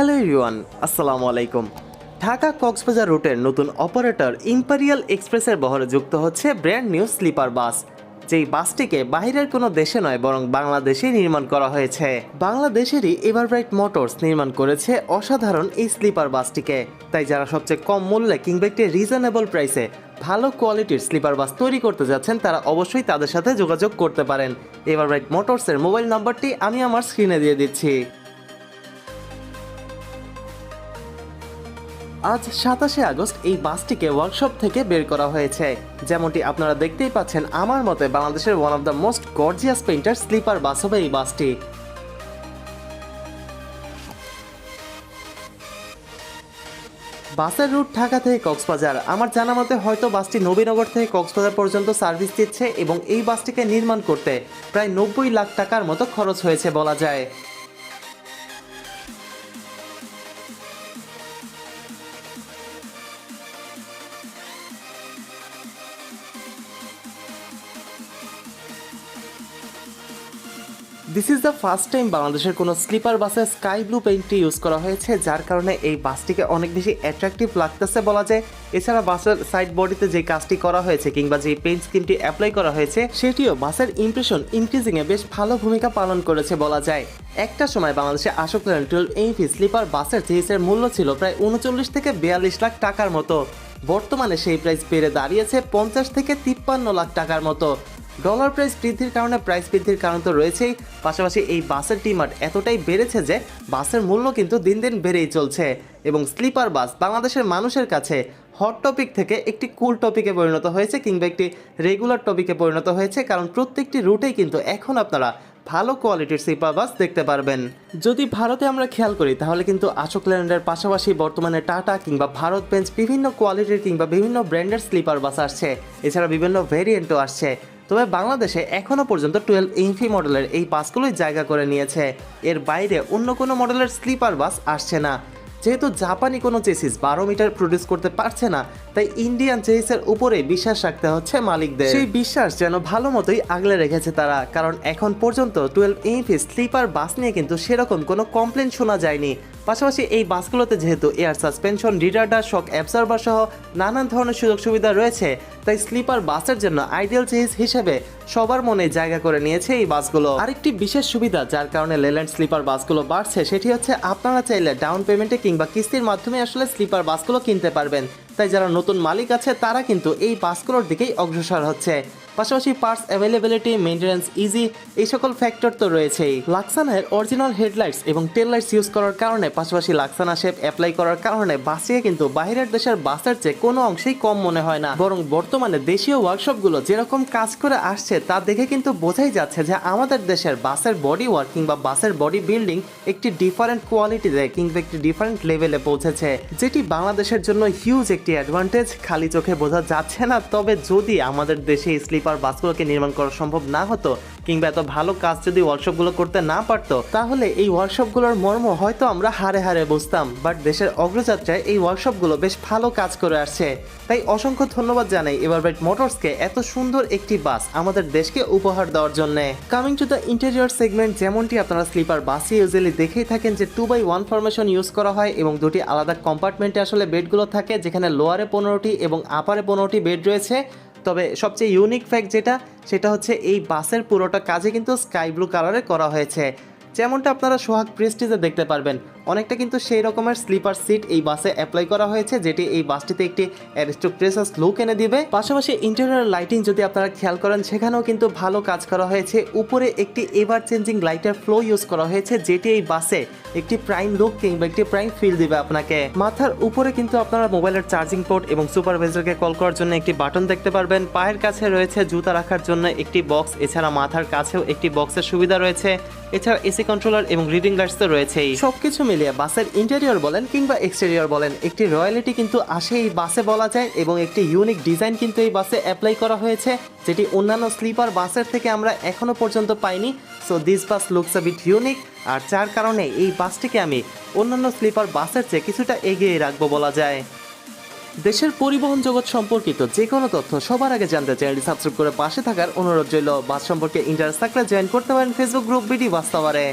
Hello yuan আসসালামু আলাইকুম। ঢাকা কক্সবাজার রুটের নতুন অপারেটর ইম্পেরিয়াল এক্সপ্রেসের বহরে যুক্ত হচ্ছে ব্র্যান্ড নিউ স্লিপার বাস, যেই বাসটিকে বাইরের কোনো দেশে নয়, বরং বাংলাদেশেই নির্মাণ করা হয়েছে। বাংলাদেশেরই এভারব্রাইট মোটরস নির্মাণ করেছে অসাধারণ এই স্লিপার বাসটিকে। তাই যারা সবচেয়ে কম মূল্যে কিংবা একটি রিজনেবল প্রাইসে ভালো কোয়ালিটির স্লিপার বাস তৈরি করতে যাচ্ছেন, তারা অবশ্যই তাদের সাথে যোগাযোগ করতে পারেন। এভারব্রাইট মোটরসের মোবাইল নাম্বারটি আমি আমার স্ক্রিনে দিয়ে দিচ্ছি। আজ সাতাশে আগস্ট এই বাসটিকে ওয়ার্কশপ থেকে বের করা হয়েছে। যেমনটি আপনারা দেখতেই পাচ্ছেন, আমার মতে বাংলাদেশের one of the most gorgeous painter sleeper bus হবে এই বাসটি। বাসের রুট ঢাকা থেকে কক্সবাজার। আমার জানা মতে হয়তো বাসটি নবীনগর থেকে কক্সবাজার পর্যন্ত সার্ভিস দিচ্ছে এবং এই বাসটিকে নির্মাণ করতে প্রায় নব্বই লাখ টাকার মতো খরচ হয়েছে বলা যায়। This is the first time বাংলাদেশের কোনো স্লিপার বাসে স্কাই ব্লু পেইন্টটি ইউজ করা হয়েছে, যার কারণে এই বাসটিকে অনেক বেশি অ্যাট্রাকটিভ লাগতেছে বলা যায়। এছাড়া বাসের সাইড বডিতে যে কাজটি করা হয়েছে কিংবা যে পেইন্ট স্কিমটি অ্যাপ্লাই করা হয়েছে, সেটিও বাসের ইমপ্রেশন ইনক্রিজিংয়ে বেশ ভালো ভূমিকা পালন করেছে বলা যায়। একটা সময় বাংলাদেশে Ashok Leyland twelve MP sleeper বাসের জিএসের মূল্য ছিল প্রায় উনচল্লিশ থেকে বিয়াল্লিশ লাখ টাকার মতো। বর্তমানে সেই প্রাইস বেড়ে দাঁড়িয়েছে পঞ্চাশ থেকে তিপ্পান্ন লাখ টাকার মতো। ডলার প্রাইস বৃদ্ধির কারণে প্রাইস বৃদ্ধির কারণ তো রয়েছেই। পাশাপাশি এই বাসের ডিমান্ড এতটাই বেড়েছে যে বাসের মূল্য কিন্তু দিন দিন বেড়েই চলছে। এবং স্লিপার বাস বাংলাদেশের মানুষের কাছে হট টপিক থেকে একটি কুল টপিকে পরিণত হয়েছে কিংবা একটি রেগুলার টপিকে পরিণত হয়েছে। কারণ প্রত্যেকটি রুটেই কিন্তু এখন আপনারা ভালো কোয়ালিটির স্লিপার বাস দেখতে পারবেন। যদি ভারতে আমরা খেয়াল করি, তাহলে কিন্তু আশোক ল্যান্ডের পাশাপাশি বর্তমানে টাটা কিংবা ভারত বেঞ্চ বিভিন্ন কোয়ালিটির কিংবা বিভিন্ন ব্র্যান্ডের স্লিপার বাস আসছে। এছাড়া বিভিন্ন ভেরিয়েন্টও আসছে। তবে বাংলাদেশে এখনও পর্যন্ত টুয়েলভ ইঞ্চি মডেলের এই বাসগুলোই জায়গা করে নিয়েছে। এর বাইরে অন্য কোনো মডেলের স্লিপার বাস আসছে না। যেহেতু জাপানি কোনো চেসিস বারো মিটার প্রডিউস করতে পারছে না, তাই ইন্ডিয়ান চেসিসের উপরে বিশ্বাস রাখতে হচ্ছে মালিকদের। সেই বিশ্বাস যেন ভালো মতোই আগলে রেখেছে তারা, কারণ এখন পর্যন্ত টুয়েলভ ইঞ্চি স্লিপার বাস নিয়ে কিন্তু সেরকম কোনো কমপ্লেন শোনা যায়নি। পাশাপাশি এই বাসগুলোতে যেহেতু air suspension retarder shock absorber সহ নানান ধরনের সুযোগ সুবিধা রয়েছে, তাই স্লিপার বাসের জন্য আইডিয়াল চেইস হিসেবে সবার মনে জায়গা করে নিয়েছে এই বাসগুলো আরেকটি বিশেষ সুবিধা যার কারণে লেল্যান্ড স্লিপার বাসগুলো বাড়ছে, সেটি হচ্ছে আপনারা চাইলে ডাউন পেমেন্টে কিংবা কিস্তির মাধ্যমে আসলে স্লিপার বাসগুলো কিনতে পারবেন। তাই যারা নতুন মালিক আছে, তারা কিন্তু এই বাসগুলোর দিকেই অগ্রসর হচ্ছে। পাশাপাশি পার্টস অ্যাভেলেবিলিটি মেনটেন্যান্স ইজি এই সকল ফ্যাক্টর তো রয়েছেই। লাক্সানের অরিজিনাল হেডলাইটস এবং টেল লাইটস ইউজ করার কারণে, পাশাপাশি লাক্সানা শেপ অ্যাপ্লাই করার কারণে বাসিয়ে কিন্তু বাইরের দেশের বাসের চেয়ে কোনো অংশেই কম মনে হয় না। বরং বর্তমানে দেশীয় ওয়ার্কশপগুলো যেরকম কাজ করে আসছে, তা দেখে কিন্তু বোঝাই যাচ্ছে যে আমাদের দেশের বাসের বডি ওয়ার্ক কিংবা বাসের বডি বিল্ডিং একটি ডিফারেন্ট কোয়ালিটিতে কিংবা একটি ডিফারেন্ট লেভেলে পৌঁছেছে, যেটি বাংলাদেশের জন্য হিউজ একটি অ্যাডভান্টেজ খালি চোখে বোঝা যাচ্ছে না, তবে যদি আমাদের দেশে স্লিপার বাসগুলোকে নির্মাণ করা সম্ভব না হতো কিংবা এত ভালো কাজ যদি ওয়ার্কশপগুলো করতে না পারতো, তাহলে এই ওয়ার্কশপগুলোর মর্ম হয়তো আমরা হারে হারে বুঝতাম। বাট দেশের অগ্রযাত্রায় এই ওয়ার্কশপগুলো বেশ ভালো কাজ করে আসছে। তাই অসংখ্য ধন্যবাদ জানাই এভারব্রাইট মোটরসকে এত সুন্দর একটি বাস আমাদের দেশকে উপহার দেওয়ার জন্য। Coming to the interior segment যেমনটি আপনারা স্লিপার বাসে ইউজুয়ালি দেখেই থাকেন যে two by one formation use করা হয় এবং দুটি আলাদা কম্পার্টমেন্টে আসলে বেডগুলো থাকে, যেখানে লোয়ারে পনেরোটি এবং আপারে পনেরোটি বেড রয়েছে। তবে সবচেয়ে ইউনিক ফ্যাক্ট যেটা, সেটা হচ্ছে এই বাসের পুরোটা কাজে কিন্তু স্কাই ব্লু কালারে করা হয়েছে। যেমনটা আপনারা সোহাগ প্রেস্টিজে দেখতে পারবেন, অনেকটা কিন্তু সেই রকমের স্লিপার সিট এই বাসে অ্যাপ্লাই করা হয়েছে, যেটি এই বাসটিতে একটি অ্যারিস্টোক্রেসাস লুক এনে দিবে। পাশাপাশি ইন্টেরিয়র লাইটিং যদি আপনারা খেয়াল করেন, সেখানেও কিন্তু ভালো কাজ করা হয়েছে। উপরে একটি এভার চেঞ্জিং লাইটের ফ্লো ইউজ করা হয়েছে, যেটি এই বাসে একটি প্রাইম লুক কিংবা একটি প্রাইম ফিল দিবে আপনাকে। মাথার উপরে কিন্তু আপনারা মোবাইলের চার্জিং পোর্ট এবং সুপারভাইজারকে কল করার জন্য একটি বাটন দেখতে পারবেন। পায়ের কাছে রয়েছে জুতা রাখার জন্য একটি বক্স এছাড়া মাথার কাছেও একটি বক্সের সুবিধা রয়েছে। এছাড়া এসি কন্ট্রোলার এবং রিডিং লাইটস তো রয়েছেই। সবকিছু মিলিয়ে বাসের ইন্টেরিয়র বলেন কিংবা এক্সটেরিয়র বলেন, একটি রয়্যালিটি কিন্তু আসে এই বাসে বলা যায় এবং একটি ইউনিক ডিজাইন কিন্তু এই বাসে অ্যাপ্লাই করা হয়েছে, যেটি অন্যান্য স্লিপার বাসের থেকে আমরা এখনও পর্যন্ত পাইনি। So this bus looks a bit unique আর যার কারণে এই বাসটিকে আমি অন্যান্য স্লিপার বাসের চেয়ে কিছুটা এগিয়ে রাখব বলা যায়। দেশের পরিবহন জগৎ সম্পর্কিত যে কোনো তথ্য সবার আগে জানতে চ্যানেলটি সাবস্ক্রাইব করে পাশে থাকার অনুরোধ রইল। বাস সম্পর্কে ইন্টারেস্ট থাকলে জয়েন করতে পারেন ফেসবুক গ্রুপ বিডি বাস্তবারে।